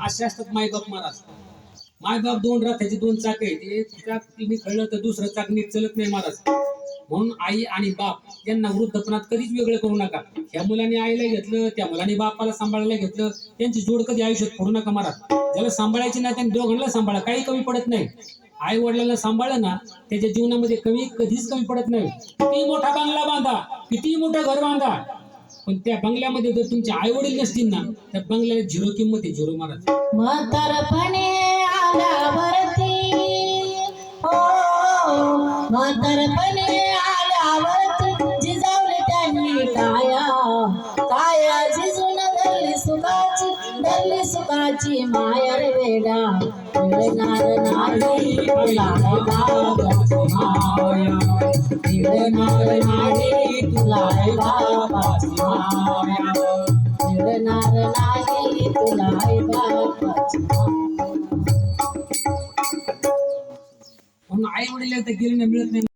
असे असतात मायबाप महाराज. मायबाप दोन रथाचे दोन चाक आहेत. ते चाक तिने कळलं तर दुसरं चाक नीट चलत नाही महाराज. म्हणून आई आणि बाप यांना वृद्धपणात कधीच वेगळं करू नका. ह्या मुलाने आईला घेतलं त्या मुलाने बापाला सांभाळायला घेतलं त्यांची जोड कधी आयुष्यात फोडू नका महाराज ज्याला सांभाळायची नाही त्यांनी दोघांना सांभाळा. काही कमी पडत नाही. आई वडिलांना सांभाळलं ना त्याच्या जीवनामध्ये कमी कधीच कमी पडत नाही. किती मोठा बंगला बांधा किती मोठं घर बांधा. पण त्या बंगल्यामध्ये जर तुमचे आई वडील नसतील ना त्या बंगल्याला झिरो किंमत आहे झिरो महाराज म्हातारपणी आल्यावर जिजावले त्यांनी काया काया जिजून धरली सुखाची धरली सुखाची मायर वेडा मिळणार नाही तुला बाबाची माया. मिळणार नाही तुला बाबाची माया. माया म्हणून आई वडील